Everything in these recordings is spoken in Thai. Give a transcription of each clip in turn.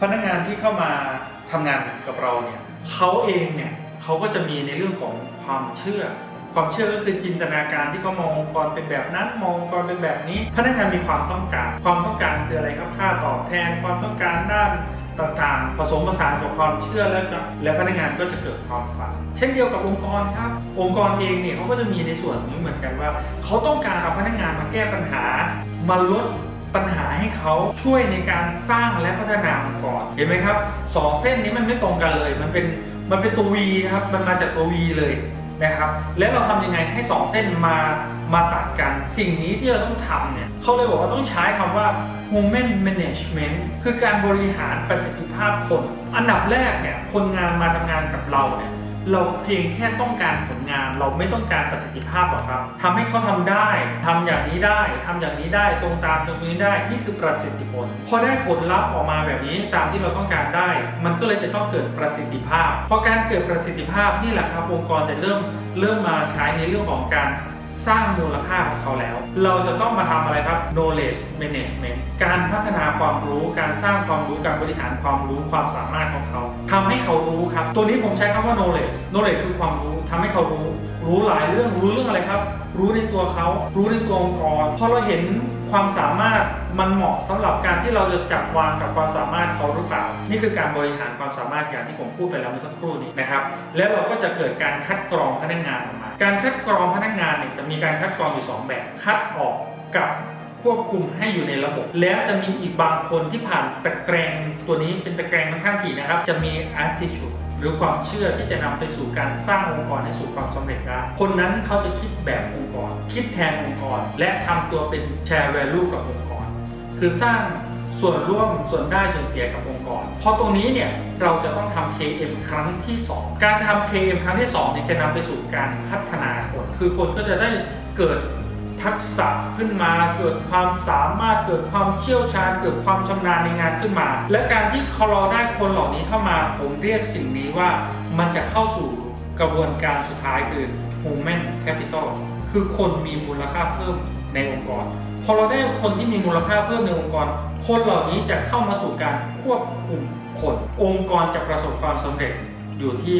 พนักงานที่เข้ามาทำงานกับเราเนี่ยเขาเองเนี่ยเขาก็จะมีในเรื่องของความเชื่อ ความเชื่อก็คือจินตนาการที่เขามององค์กรเป็นแบบนั้นมององค์กรเป็นแบบนี้ พนักงานมีความต้องการ ความต้องการคืออะไรครับค่าตอบแทนความต้องการด้านต่างๆ ผสมผสานกับความเชื่อแล้วก็และพนักงานก็จะเกิดความฝัน เช่นเดียวกับองค์กรครับ องค์กรเองเนี่ยเขาก็จะมีในส่วนนี้เหมือนกันว่า เขาต้องการเอาพนักงานมาแก้ปัญหามาลด ปัญหาให้เขาช่วยในการสร้างและพัฒนาองค์กรเห็นไหมครับสองเส้นนี้มันไม่ตรงกันเลย มันเป็นมันเป็นตัว V ครับมันมาจากตัว V เลยนะครับ แล้วเราทำยังไงให้สองเส้นมามาตัดกัน สิ่งนี้ที่เราต้องทำเนี่ยเขาเลยบอกว่าต้องใช้คำว่า human management คือการบริหารประสิทธิภาพคน อันดับแรกเนี่ยคนงานมาทำงานกับเราเนี่ย เราเพียงแค่ต้องการผลงาน เราไม่ต้องการประสิทธิภาพหรอกครับทำให้เขาทำได้ทำอย่างนี้ได้ทำอย่างนี้ได้ตรงตามตรงนี้ได้นี่คือประสิทธิผลพอได้ผลลัพธ์ออกมาแบบนี้ตามที่เราต้องการได้ มันก็เลยจะต้องเกิดประสิทธิภาพพอการเกิดประสิทธิภาพนี่แหละครับองค์กรจะเริ่มเริ่มมาใช้ในเรื่องของการ สร้างมูลค่าของเขาแล้ว เราจะต้องมาทำอะไรครับ knowledge management การพัฒนาความรู้การสร้างความรู้การบริหารความรู้ความสามารถของเขาทำให้เขารู้ครับ ตัวนี้ผมใช้คำว่า knowledge knowledge คือความรู้ทำให้เขารู้ รู้หลายเรื่องรู้เรื่องอะไรครับ รู้ในตัวเขา รู้ในตัวองค์กรพอเราเห็นความสามารถมันเหมาะสำหรับการที่เราจะจับวางกับความสามารถเขาหรือเปล่า นี่คือการบริหารความสามารถอย่างที่ผมพูดไปแล้วเมื่อสักครู่นี้นะครับ แล้วเราก็จะเกิดการคัดกรองพนักงานออกมา การคัดกรองพนักงานเนี่ยจะมีการคัดกรองอยู่สองแบบ คัดออกกับควบคุมให้อยู่ในระบบ แล้วจะมีอีกบางคนที่ผ่านตะแกรงตัวนี้เป็นตะแกรงค่อนข้างถี่นะครับ จะมี attitude หรือความเชื่อที่จะนำไปสู่การสร้างองค์กรให้สู่ความสำเร็จได้ คนนั้นเขาจะคิดแบบองค์กร คิดแทนองค์กร และทำตัวเป็น share value กับองค์กร คือสร้าง ส่วนร่วมส่วนได้ส่วนเสียกับองค์กรพอตรงนี้เนี่ยเราจะต้องทำ KM ครั้งที่ 2 การทำ KM ครั้งที่2เนี่ยจะนำไปสู่การพัฒนาคน คือคนก็จะได้เกิดทักษะขึ้นมาเกิดความสามารถเกิดความเชี่ยวชาญ เกิดความชำนาญในงานขึ้นมา และการที่เราได้คนเหล่านี้เข้ามาผมเรียกสิ่งนี้ว่ามันจะเข้าสู่กระบวนการสุดท้ายคือ human capital คือคนมีมูลค่าเพิ่มในองค์กร อเราได้คนที่มีมูลค่าเพิ่มในองค์กร คนเหล่านี้จะเข้ามาสู่การควบคุมคน องค์กรจะประสบความสำเร็จอยู่ที่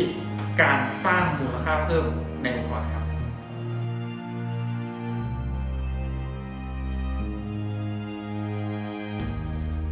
การสร้างมูลค่าเพิ่มในองค์กรครับ